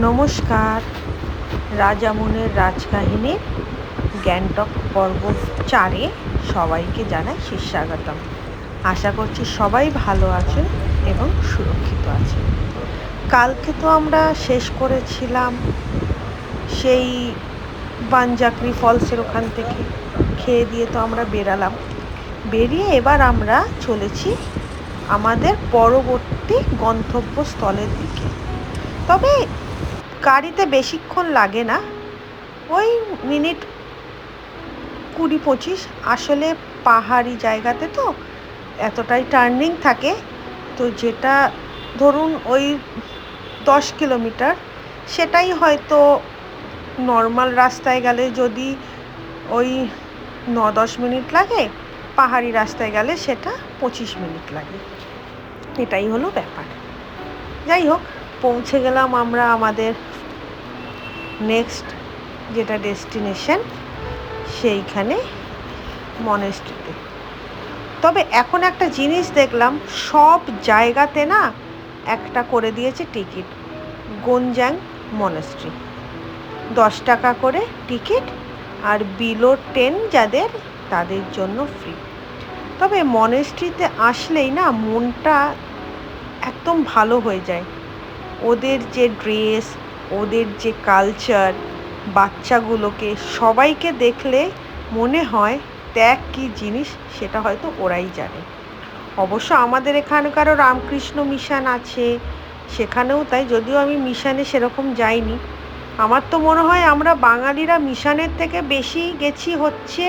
নমস্কার। রাজামনের রাজকাহিনীর গ্যাংটক পর্ব চারে সবাইকে জানাই সুস্বাগতম আশা করছি সবাই ভালো আছেন এবং সুরক্ষিত আছেন। কালকে তো আমরা শেষ করেছিলাম সেই বানজাকরি ফলসের ওখান থেকে। খেয়ে দিয়ে তো আমরা বেরালাম। বেরিয়ে এবার আমরা চলেছি আমাদের পরবর্তী গন্তব্যস্থলের দিকে। তবে গাড়িতে বেশিক্ষণ লাগে না। ওই মিনিট কুড়ি পঁচিশ। আসলে পাহাড়ি জায়গাতে তো এতটাই টার্নিং থাকে। তো যেটা ধরুন ওই দশ কিলোমিটার, সেটাই হয়তো নর্মাল রাস্তায় গেলে যদি ওই ন দশ মিনিট লাগে, পাহাড়ি রাস্তায় গেলে সেটা পঁচিশ মিনিট লাগে। এটাই হলো ব্যাপার। যাই হোক, পৌঁছে গেলাম আমরা আমাদের নেক্সট যেটা ডেস্টিনেশন, সেইখানে মনেস্ট্রিতে তবে এখন একটা জিনিস দেখলাম, সব জায়গাতে না একটা করে দিয়েছে টিকিট, গঞ্জাং মনেস্ট্রি দশ টাকা করে টিকিট আর বিলো টেন যাদের, তাদের জন্য ফ্রি তবে মনেস্ট্রিতে আসলেই না মনটা একদম ভালো হয়ে যায়। ওদের যে ড্রেস ওদের যে কালচার বাচ্চাগুলোকে সবাইকে দেখলে মনে হয় ত্যাগ কী জিনিস সেটা হয়তো ওরাই জানে। অবশ্য আমাদের এখানকারও রামকৃষ্ণ মিশন আছে, সেখানেও তাই, যদিও আমি মিশনে সেরকম যাইনি। আমার তো মনে হয় আমরা বাঙালিরা মিশনের থেকে বেশি গেছি হচ্ছে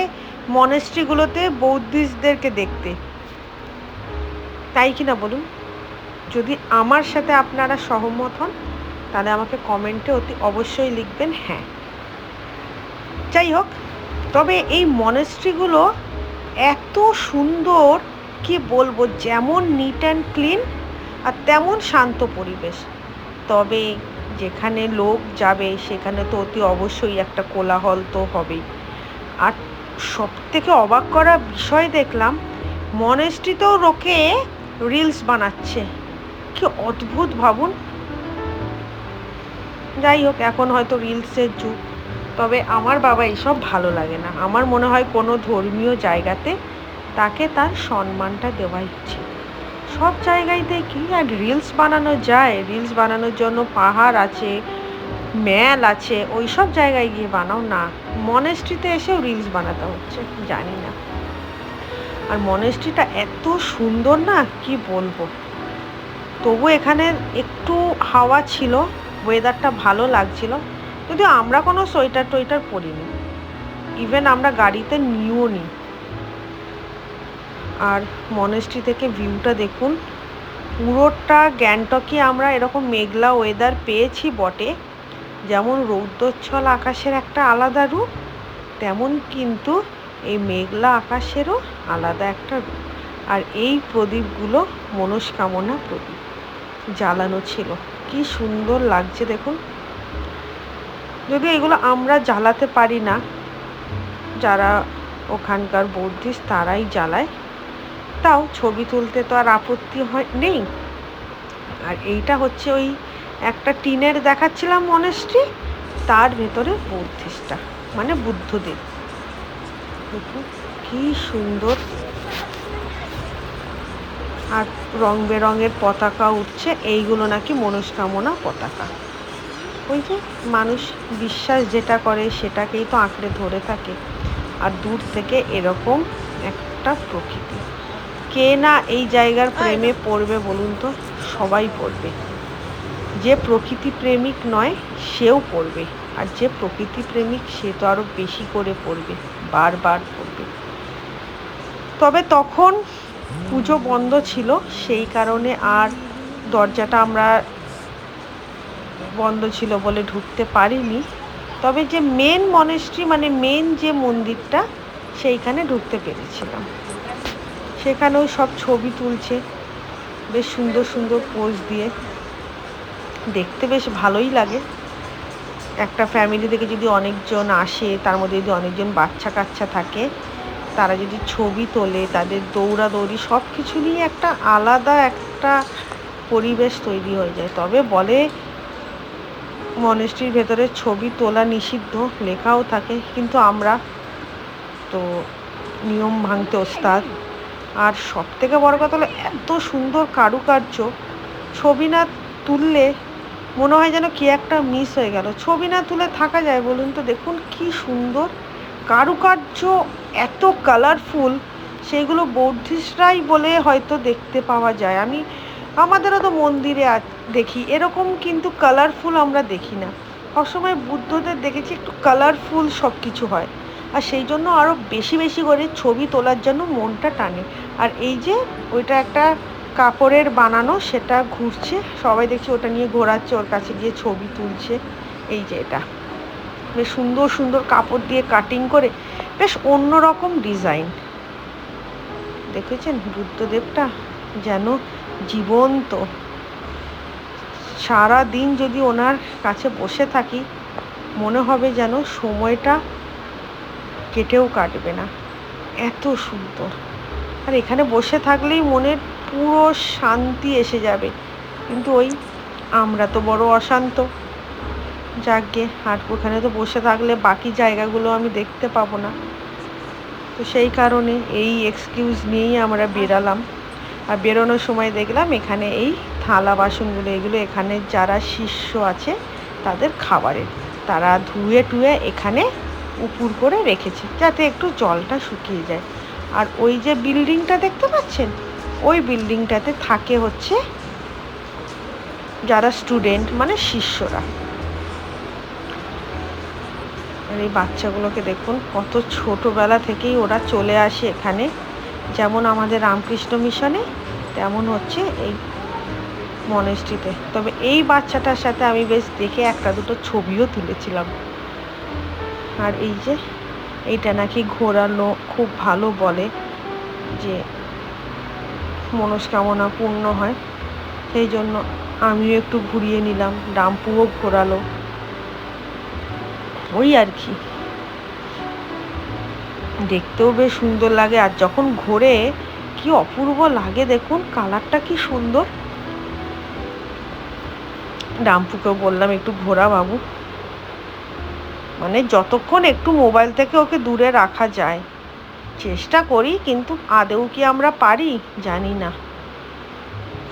মনেস্ট্রিগুলোতে বৌদ্ধিস্টদেরকে দেখতে। তাই কি না বলুন? যদি আমার সাথে আপনারা সহমত হন তাহলে আমাকে কমেন্টে অতি অবশ্যই লিখবেন হ্যাঁ। যাই হোক, তবে এই মনেস্ট্রিগুলো এত সুন্দর, কি বলব, যেমন নিট অ্যান্ড ক্লিন আর তেমন শান্ত পরিবেশ। তবে যেখানে লোক যাবে, সেখানে তো অতি অবশ্যই একটা কোলাহল তো হবেই। আর সব থেকে অবাক করা বিষয় দেখলাম মনেস্ট্রিতেও লোকে রিলস বানাচ্ছে। কি অদ্ভুত, ভাবুন। যাই হোক, এখন হয়তো রিলসের যুগ। তবে আমার বাবা এইসব ভালো লাগে না। আমার মনে হয় কোনো ধর্মীয় জায়গাতে তাকে তার সম্মানটা দেওয়া উচিত। সব জায়গায় দেখি, আর রিলস বানানো যায়। রিলস বানানোর জন্য পাহাড় আছে, ম্যাল আছে ওই সব জায়গায় গিয়ে বানাও না। মনেস্ট্রিতে এসেও রিলস বানাতে হচ্ছে, জানি না। আর মনেস্ট্রিটা এত সুন্দর না, কি বলব? তবু এখানে একটু হাওয়া ছিল। ওয়েদারটা ভালো লাগছিল, যদিও আমরা কোনো সোয়েটার টোয়েটার পরিনি। ইভেন আমরা গাড়িতে নিও নি। আর মনেস্ট্রি থেকে ভিউটা দেখুন, পুরোটা গ্যাংটকে আমরা এরকম মেঘলা ওয়েদার পেয়েছি বটে, যেমন রৌদ্রচ্ছল আকাশের একটা আলাদা রূপ, তেমন কিন্তু এই মেঘলা আকাশেরও আলাদা একটা রূপ। আর এই প্রদীপগুলো মনস্কামনা প্রদীপ, জ্বালানো ছিল। কি সুন্দর লাগছে দেখুন। যদিও এগুলো আমরা জ্বালাতে পারি না, যারা ওখানকার বৌদ্ধিস তারাই জ্বালায়। তাও ছবি তুলতে তো আর আপত্তি হয়, নেই। আর এইটা হচ্ছে ওই একটা টিনের দেখাচ্ছিলাম মনেস্ট্রি তার ভেতরে বৌদ্ধিসটা মানে বুদ্ধদেব। দেখুন, কি সুন্দর। আর রং বেরঙের পতাকা উঠছে এইগুলো নাকি মনস্কামনা পতাকা। ওই যে মানুষ বিশ্বাস যেটা করে সেটাকেই তো আঁকড়ে ধরে থাকে। আর দূর থেকে এরকম একটা প্রকৃতি। কে না এই জায়গার প্রেমে পড়বে বলুন তো? সবাই পড়বে। যে প্রকৃতি প্রেমিক নয় সেও পড়বে। আর যে প্রকৃতি প্রেমিক সে তো আরও বেশি করে পড়বে বারবার পড়বে। তবে তখন পুজো বন্ধ ছিল, সেই কারণে আর দরজাটা আমরা বন্ধ ছিল বলে ঢুকতে পারিনি। তবে যে মেন মনেস্ট্রি মানে মেন যে মন্দিরটা, সেইখানে ঢুকতে পেরেছিলাম। সেখানেও সব ছবি তুলছে, বেশ সুন্দর সুন্দর পোজ দিয়ে। দেখতে বেশ ভালোই লাগে। একটা ফ্যামিলি থেকে যদি অনেকজন আসে, তার মধ্যে যদি অনেকজন বাচ্চা কাচ্চা থাকে তারা যদি ছবি তোলে, তাদের দৌড়াদৌড়ি সব কিছু নিয়ে একটা আলাদা একটা পরিবেশ তৈরি হয়ে যায়। তবে বলে মনেস্ট্রির ভেতরে, ছবি তোলা নিষিদ্ধ, লেখাও থাকে, কিন্তু আমরা তো নিয়ম ভাঙতে ওস্তাদ। আর সব থেকে বড় কথা হলো, এত সুন্দর কারুকার্য। ছবি না তুললে মনে হয় যেন কি একটা মিস হয়ে গেল। ছবি না তুলে থাকা যায়, বলুন তো দেখুন কি সুন্দর কারুকার্য এত কালারফুল সেইগুলো বৌদ্ধিস্টরাই বলে হয়তো দেখতে পাওয়া যায়। আমি, আমাদেরও তো মন্দিরে দেখি, এরকম কিন্তু কালারফুল আমরা দেখি না। সবসময় বুদ্ধদের দেখেছি একটু কালারফুল সব কিছু হয়। আর সেই জন্য আরও বেশি বেশি করে ছবি তোলার জন্য মনটা টানে। আর এই যে, ওইটা একটা কাপড়ের বানানো, সেটা ঘুরছে, সবাই দেখছি ওটা নিয়ে ঘোরাচ্ছে, ওর কাছে গিয়ে ছবি তুলছে। এই যে এটা। বেশ সুন্দর সুন্দর কাপড় দিয়ে কাটিং করে বেশ অন্যরকম ডিজাইন দেখেছেন বুদ্ধদেবটা যেন জীবন্ত। সারা দিন যদি ওনার কাছে বসে থাকি, মনে হবে যেন সময়টা কেটেও কাটবে না। এত সুন্দর। আর এখানে বসে থাকলেই মনের পুরো শান্তি এসে যাবে। কিন্তু ওই আমরা তো বড় অশান্ত। যাকে আর ওখানে তো বসে থাকলে বাকি জায়গাগুলো আমি দেখতে পাবো না। তো সেই কারণে এই এক্সকিউজ নিয়েই আমরা বেরালাম। আর বেরোনোর সময় দেখলাম এখানে এই থালা বাসনগুলো, এগুলো এখানে যারা শিষ্য আছে তাদের খাবারের, তারা ধুয়ে টুয়ে এখানে উপুর করে রেখেছে, যাতে একটু জলটা শুকিয়ে যায়। আর ওই যে বিল্ডিংটা দেখতে পাচ্ছেন? ওই বিল্ডিংটাতে থাকে হচ্ছে যারা স্টুডেন্ট মানে শিষ্যরা। আর এই বাচ্চাগুলোকে দেখুন, কত ছোটোবেলা থেকেই ওরা চলে আসে এখানে। যেমন আমাদের রামকৃষ্ণ মিশনে, তেমন হচ্ছে এই মনেস্ট্রিতে। তবে এই বাচ্চাটার সাথে আমি বেশ দেখে একটা দুটো ছবিও তুলেছিলাম। আর এই যে, এইটা নাকি ঘোরানো খুব ভালো বলে যে মনস্কামনা পূর্ণ হয়। সেই জন্য আমিও একটু ঘুরিয়ে নিলাম। ডাম্পুও ঘোরালো। ওই আর কি। দেখতেও বেশ সুন্দর লাগে। আর যখন ঘোরে, কি অপূর্ব লাগে দেখুন, কালারটা কি সুন্দর। ডাম্পুকেও বললাম, একটু ঘোরা বাবু। মানে যতক্ষণ একটু মোবাইল থেকে ওকে দূরে রাখা যায়। চেষ্টা করি, কিন্তু আদেও কি আমরা পারি? জানি না।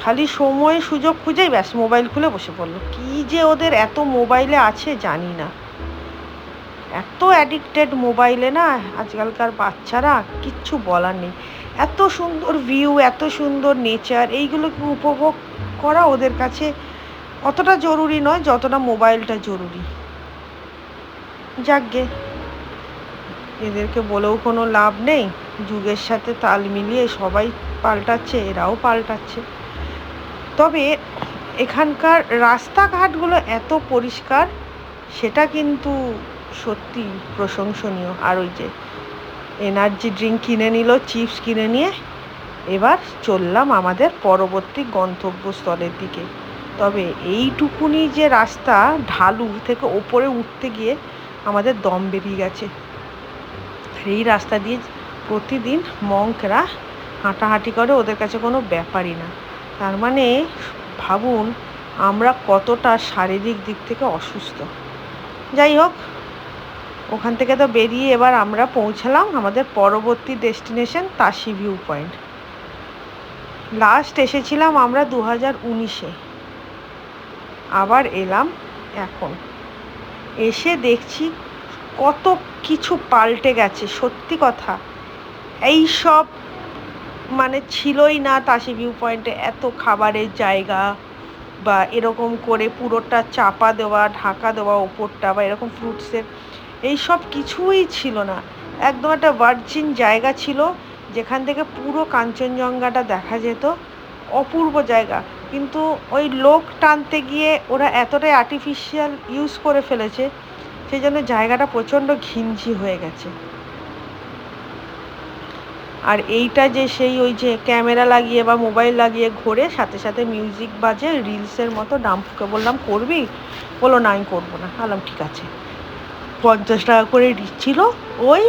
খালি সময় সুযোগ খুঁজেই ব্যাস, মোবাইল খুলে বসে পড়ল। কি যে ওদের এত মোবাইলে আছে, জানি না। এত অ্যাডিক্টেড মোবাইলে না আজকালকার বাচ্চারা কিচ্ছু বলার নেই। এত সুন্দর ভিউ এত সুন্দর নেচার এইগুলোকে উপভোগ করা ওদের কাছে অতটা জরুরি নয়, যতটা মোবাইলটা জরুরি। যাকগে এদেরকে বলেও কোনো লাভ নেই। যুগের সাথে তাল মিলিয়ে সবাই পাল্টাচ্ছে, এরাও পাল্টাচ্ছে। তবে এখানকার রাস্তাঘাটগুলো এত পরিষ্কার, সেটা কিন্তু সত্যি প্রশংসনীয়। আর ওই যে এনার্জি ড্রিঙ্ক কিনে নিল চিপস কিনে নিয়ে এবার চললাম আমাদের পরবর্তী গন্তব্যস্থলের দিকে। তবে এইটুকুনি যে রাস্তা ঢালু থেকে ওপরে উঠতে গিয়ে আমাদের দম বেরিয়ে গেছে। এই রাস্তা দিয়ে প্রতিদিন মঙ্করা হাঁটাহাঁটি করে, ওদের কাছে কোনো ব্যাপারই না। তার মানে ভাবুন, আমরা কতটা শারীরিক দিক থেকে অসুস্থ। যাই হোক ওখান থেকে তো বেরিয়ে এবার আমরা পৌঁছালাম আমাদের পরবর্তী destination Tashi view point. Last এসেছিলাম আমরা দু হাজার উনিশে। আবার এলাম এখন। এসে দেখছি কত কিছু পাল্টে গেছে, সত্যি কথা। এই সব মানে ছিলই না তাসি ভিউ পয়েন্টে এত খাবারের জায়গা বা এরকম করে পুরোটা চাপা দেওয়া, ঢাকা দেওয়া, ওপরটা বা এরকম ফ্রুটসের এই সব কিছুই ছিল না। একদম একটা ভার্জিন জায়গা ছিল, যেখান থেকে পুরো কাঞ্চনজঙ্ঘাটা দেখা যেত। অপূর্ব জায়গা। কিন্তু ওই লোক টানতে গিয়ে ওরা এতটাই আর্টিফিশিয়াল ইউজ করে ফেলেছে সেই জন্য জায়গাটা প্রচণ্ড ঘিঞ্জি হয়ে গেছে। আর এইটা যে সেই ওই যে ক্যামেরা লাগিয়ে বা মোবাইল লাগিয়ে ঘোরে, সাথে সাথে মিউজিক বাজে রিলসের মতো ডাম্পুকে বললাম, করবি? বলো না, আমি করব না। বললাম, ঠিক আছে। পঞ্চাশ টাকা করে দিচ্ছিল। ওই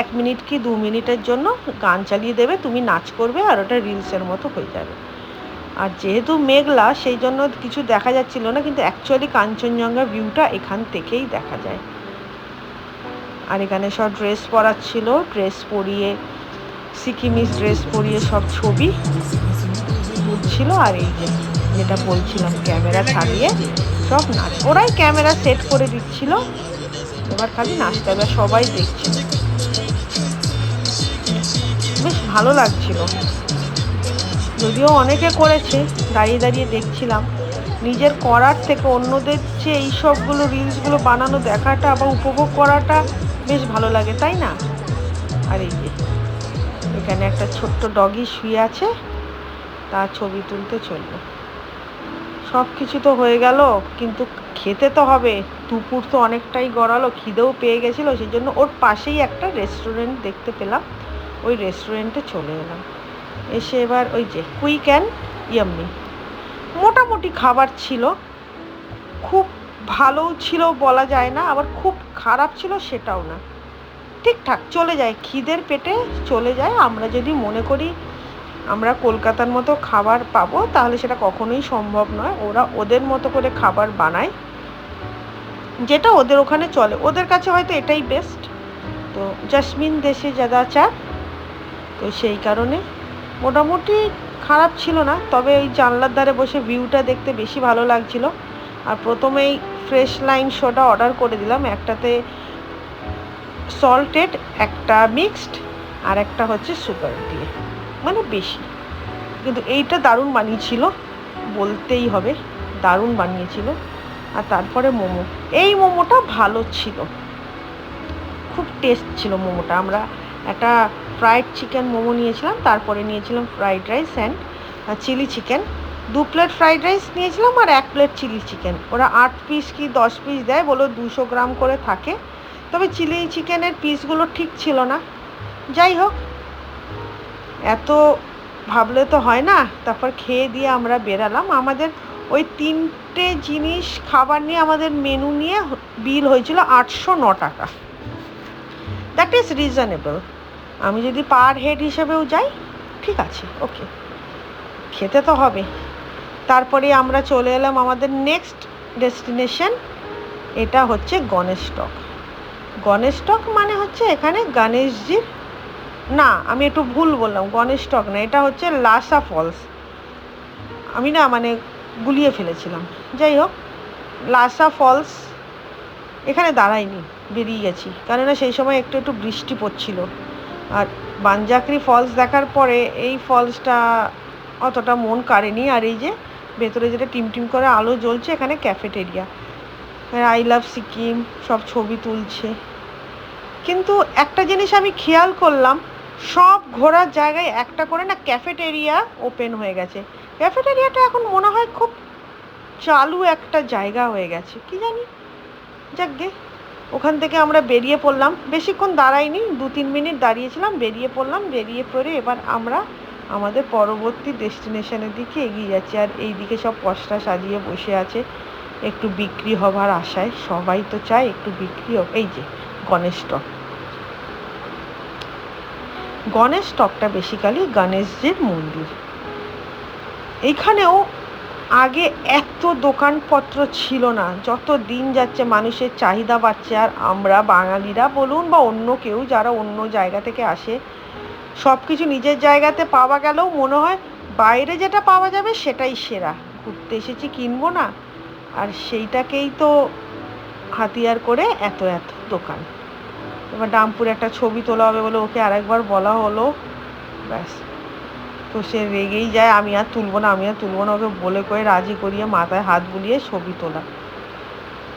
এক মিনিট কি দু মিনিটের জন্য গান চালিয়ে দেবে, তুমি নাচ করবে আর ওটা রিলসের মতো হয়ে যাবে। আর যেহেতু মেঘলা, সেই জন্য কিছু দেখা যাচ্ছিল না, কিন্তু অ্যাকচুয়ালি কাঞ্চনজঙ্ঘা ভিউটা এখান থেকেই দেখা যায়। আর এখানে সব ড্রেস পরাচ্ছিল ড্রেস পরিয়ে সিকিমিস ড্রেস পরিয়ে সব ছবি তুলছিল আর এই যে যেটা বলছিলাম, ক্যামেরা ছাড়িয়ে সব নাচ। ওরাই ক্যামেরা সেট করে দিচ্ছিল। এবার খালি নাচতে হবে, সবাই দেখছে। বেশ ভালো লাগছিল। যদিও অনেকে করেছে, দাঁড়িয়ে দাঁড়িয়ে দেখছিলাম। নিজের করার থেকে অন্যদের যে এই সবগুলো রিলসগুলো বানানো দেখাটা বা উপভোগ করাটা বেশ ভালো লাগে, তাই না? আর এই যে, এখানে একটা ছোট্ট ডগি শুয়ে আছে, তার ছবি তুলতে চলল। সব কিছু তো হয়ে গেল, কিন্তু খেতে তো হবে। দুপুর তো অনেকটাই গড়ালো, খিদেও পেয়ে গেছিল সেই জন্য ওর পাশেই একটা রেস্টুরেন্ট দেখতে পেলাম। ওই রেস্টুরেন্টে চলে এলাম। এসে এবার ওই যে কুইক অ্যান্ড ইয়াম্মি মোটামুটি খাবার ছিল। খুব ভালোও ছিল বলা যায় না, আবার খুব খারাপ ছিল সেটাও না। ঠিকঠাক, চলে যায়। খিদের পেটে চলে যায়। আমরা যদি মনে করি আমরা কলকাতার মতো খাবার পাবো, তাহলে সেটা কখনোই সম্ভব নয়। ওরা ওদের মতো করে খাবার বানায়। যেটা ওদের ওখানে চলে। ওদের কাছে হয়তো এটাই বেস্ট তো জাসমিন দেশে যাদা চা তো সেই কারণে মোটামুটি খারাপ ছিল না, তবে ওই জানলার ধারে বসে ভিউটা দেখতে বেশি ভালো লাগছিল। আর প্রথমেই ফ্রেশ লাইন শোটা অর্ডার করে দিলাম। একটাতে সল্টেড একটা মিক্সড আর একটা হচ্ছে সুগার দিয়ে। মানে বেশি। কিন্তু এইটা দারুণ বানিয়েছিল। বলতেই হবে, দারুণ বানিয়েছিল। আর তারপরে মোমো। এই মোমোটা ভালো ছিল। খুব টেস্ট ছিল মোমোটা। আমরা একটা ফ্রাইড চিকেন মোমো নিয়েছিলাম, তারপরে নিয়েছিলাম fried rice and chilli chicken দু প্লেট ফ্রাইড রাইস নিয়েছিলাম আর এক প্লেট চিলি চিকেন ওরা আট পিস কি দশ পিস দেয় বলো দুশো গ্রাম করে থাকে। তবে চিলি চিকেনের পিসগুলো ঠিক ছিল না। যাই হোক, এত ভাবলে তো হয় না। তারপর খেয়ে দিয়ে আমরা বেরালাম। আমাদের ওই তিনটে জিনিস খাবার নিয়ে আমাদের মেনু নিয়ে বিল হয়েছিল আটশো ন টাকা। দ্যাট ইজ রিজনেবল আমি যদি পার হেড হিসেবেও যাই, ঠিক আছে ওকে খেতে তো হবে। তারপরে আমরা চলে এলাম আমাদের নেক্সট ডেস্টিনেশন এটা হচ্ছে গণেশ টক। গণেশ টক মানে হচ্ছে এখানে গণেশজির, না, আমি একটু ভুল বললাম, গণেশ টক না, এটা হচ্ছে লাসা ফলস। আমি না মানে গুলিয়ে ফেলেছিলাম। যাই হোক, লাসা ফলস এখানে দাঁড়াইনি বেরিয়ে গেছি। কেননা সেই সময় একটু একটু বৃষ্টি পড়ছিল। আর বানজাকরি ফলস দেখার পরে এই ফলসটা অতটা মন কাড়েনি। আর এই যে ভেতরে যেটা টিম টিম করে আলো জ্বলছে, এখানে ক্যাফেটেরিয়া। আই লাভ সিকিম, সব ছবি তুলছে। কিন্তু একটা জিনিস আমি খেয়াল করলাম, সব ঘোরার জায়গায় একটা করে না ক্যাফেটেরিয়া ওপেন হয়ে গেছে। ক্যাফেটেরিয়াটা এখন মনে হয় খুব চালু একটা জায়গা হয়ে গেছে, কি জানি? যাকগে, ওখান থেকে আমরা বেরিয়ে পড়লাম। বেশিক্ষণ দাঁড়াইনি, দু তিন মিনিট দাঁড়িয়েছিলাম, বেরিয়ে পড়লাম, বেরিয়ে পড়ে এবার আমরা আমাদের পরবর্তী ডেস্টিনেশনের দিকে এগিয়ে যাচ্ছি। আর এই দিকে সব পশটা সাজিয়ে বসে আছে, একটু বিক্রি হবার আশায়। সবাই তো চায় একটু বিক্রি হোক। এই যে, গণেশ টক। গণেশ টকটা বেসিক্যালি গণেশজির মন্দির। এইখানেও আগে এত দোকানপত্র ছিল না। যত দিন যাচ্ছে মানুষের চাহিদা বাড়ছে, আর আমরা বাঙালিরা বলুন বা অন্য কেউ যারা অন্য জায়গা থেকে আসে সব কিছু নিজের জায়গাতে পাওয়া গেলেও মনে হয় বাইরে যেটা পাওয়া যাবে সেটাই সেরা। ঘুরতে এসেছি, কিনবো না। আর সেইটাকেই তো হাতিয়ার করে এত এত দোকান। এবার ডামপুরে একটা ছবি তোলা হবে বলে ওকে আরেকবার বলা হলো। ব্যাস। তো সে রেগেই যায়, আমি আর তুলবো না, আমি আর তুলবো না, ওকে বলে করে রাজি করিয়ে মাথায় হাত বুলিয়ে ছবি তোলা।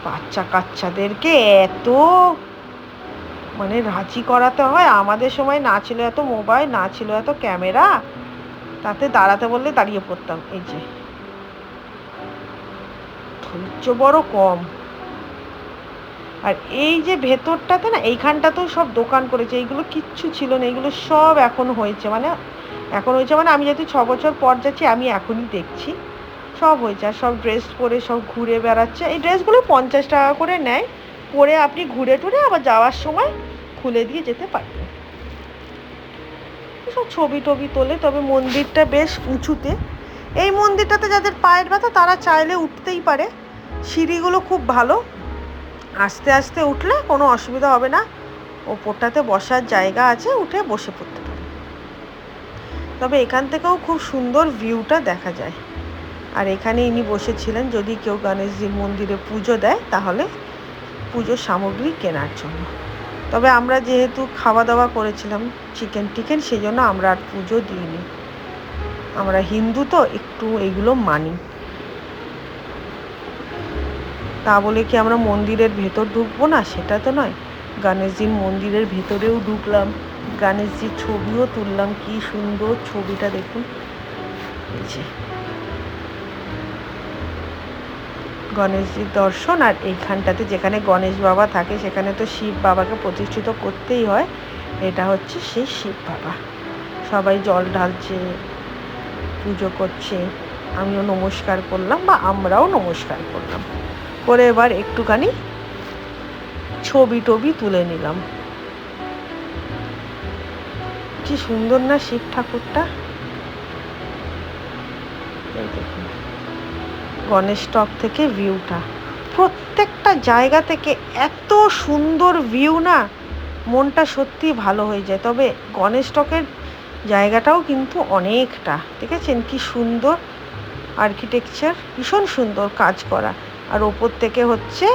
বাচ্চা কাচ্চাদেরকে এত মানে রাজি করাতে হয়, আমাদের সময় না ছিল এত মোবাইল, না ছিল এত ক্যামেরা, তাতে দাঁড়াতে বললে দাঁড়িয়ে পড়তাম, এই যে। ধৈর্য বড় কম। আর এই যে ভেতরটাতে না, এইখানটাতেও সব দোকান করেছে, এইগুলো কিচ্ছু ছিল না, এইগুলো সব এখন হয়েছে মানে এখন হয়েছে মানে আমি যেহেতু ছ বছর পর যাচ্ছি, আমি এখনই দেখছি। সব হয়েছে আর সব ড্রেস পরে সব ঘুরে বেড়াচ্ছে। এই ড্রেসগুলো পঞ্চাশ টাকা করে নেয়। পরে আপনি ঘুরে টুরে আবার যাওয়ার সময় খুলে দিয়ে যেতে পারবেন। সব ছবি টবি তোলে, তবে মন্দিরটা বেশ উঁচুতে। এই মন্দিরটাতে যাদের পায়ের ব্যথা, তারা চাইলে উঠতেই পারে। সিঁড়িগুলো খুব ভালো। আস্তে আস্তে উঠলে কোনো অসুবিধা হবে না। ওপরটাতে বসার জায়গা আছে, উঠে বসে পড়তে পারে তবে এখান থেকেও খুব সুন্দর ভিউটা দেখা যায়। আর এখানে ইনি বসেছিলেন, যদি কেউ গণেশজির মন্দিরে পুজো দেয়, তাহলে পুজোর সামগ্রী কেনার জন্য। তবে আমরা যেহেতু খাওয়া দাওয়া করেছিলাম চিকেন টিকেন সেই জন্য আমরা আর পুজো দিইনি। আমরা হিন্দু তো, একটু এগুলো মানি। তা বলে কি আমরা মন্দিরের ভেতর ঢুকবো না? সেটা তো নয়। গণেশজির মন্দিরের ভেতরেও ঢুকলাম। গণেশজির ছবিও তুললাম, কি সুন্দর ছবিটা দেখুন। গণেশজির দর্শন, আর এইখানটাতে যেখানে গণেশ বাবা থাকে, সেখানে তো শিব বাবাকে প্রতিষ্ঠিত করতেই হয়। এটা হচ্ছে সেই শিব বাবা। সবাই জল ঢালছে, পুজো করছে, আমিও নমস্কার করলাম বা আমরাও নমস্কার করলাম। করে এবার একটুখানি ছবি টবি তুলে নিলাম। কি সুন্দর না শিব ঠাকুরটা? গণেশ টক থেকে ভিউটা। প্রত্যেকটা জায়গা থেকে এত সুন্দর ভিউ না, মনটা সত্যি ভালো হয়ে যায়। তবে গণেশ টকের জায়গাটাও কিন্তু অনেকটা দেখেছেন কি সুন্দর আর্কিটেকচার ভীষণ সুন্দর কাজ করা। আর ওপর থেকে হচ্ছে,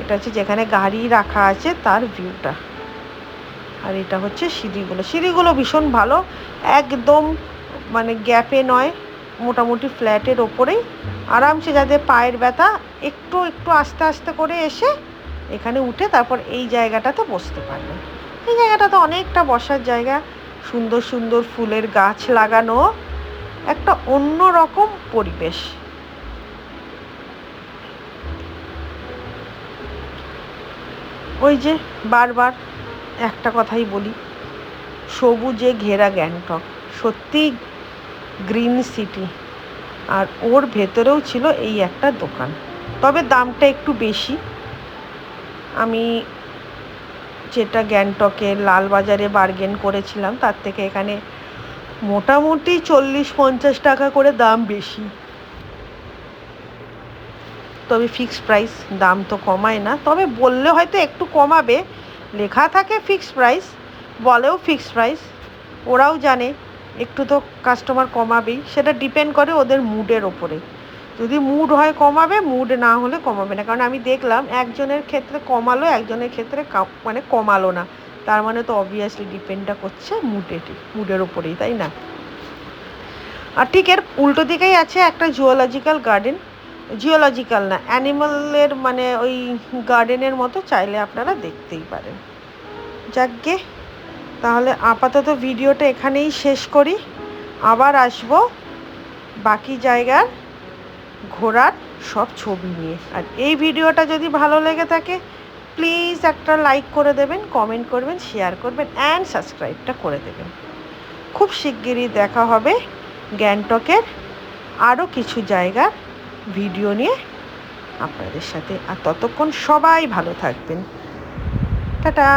এটা হচ্ছে যেখানে গাড়ি রাখা আছে, তার ভিউটা আর এটা হচ্ছে সিঁড়িগুলো। সিঁড়িগুলো ভীষণ ভালো, একদম মানে গ্যাপে নয়, মোটামুটি ফ্ল্যাটের ওপরেই। আরামসে যাদের পায়ের ব্যথা একটু একটু আস্তে আস্তে করে এসে এখানে উঠে তারপর এই জায়গাটাতে বসতে পারবেন এই জায়গাটাতে অনেকটা বসার জায়গা। সুন্দর সুন্দর ফুলের গাছ লাগানো, একটা অন্য রকম পরিবেশ। ওই যে বারবার একটা কথাই বলি, সবুজে ঘেরা গ্যাংটক সত্যি গ্রিন সিটি। আর ওর ভেতরেও ছিল এই একটা দোকান। তবে দামটা একটু বেশি। আমি যেটা গ্যাংটকে লালবাজারে বার্গেন করেছিলাম, তার থেকে এখানে মোটামুটি চল্লিশ পঞ্চাশ টাকা করে দাম বেশি। তবে ফিক্সড প্রাইস দাম তো কমায় না। তবে বললে হয়তো একটু কমাবে। লেখা থাকে ফিক্সড প্রাইস বলেও ফিক্সড প্রাইস ওরাও জানে, একটু তো কাস্টমার কমাবেই, সেটা ডিপেন্ড করে ওদের মুডের ওপরে। যদি মুড হয় কমাবে মুড না হলে কমাবে না। কারণ আমি দেখলাম একজনের ক্ষেত্রে কমালো, একজনের ক্ষেত্রে মানে কমালো না। তার মানে তো অবভিয়াসলি ডিপেন্ডটা করছে মুডের মুডের ওপরেই, তাই না? আর ঠিক এর উল্টো দিকেই আছে একটা জুওলজিক্যাল গার্ডেন জিওলজিক্যাল না অ্যানিমালের মানে ওই গার্ডেনের মতো চাইলে আপনারা দেখতেই পারেন। যাকগে, তাহলে আপাতত ভিডিওটা এখানেই শেষ করি। আবার আসব বাকি জায়গার ঘোরার সব ছবি নিয়ে। আর এই ভিডিওটা যদি ভালো লেগে থাকে প্লিজ একটা লাইক করে দেবেন কমেন্ট করবেন শেয়ার করবেন অ্যান্ড সাবস্ক্রাইবটা করে দেবেন। খুব শিগগিরই দেখা হবে গ্যাংটকের আরও কিছু জায়গার ভিডিও নিয়ে আপনাদের সাথে। আর ততক্ষণ সবাই ভালো থাকবেন। টাটা!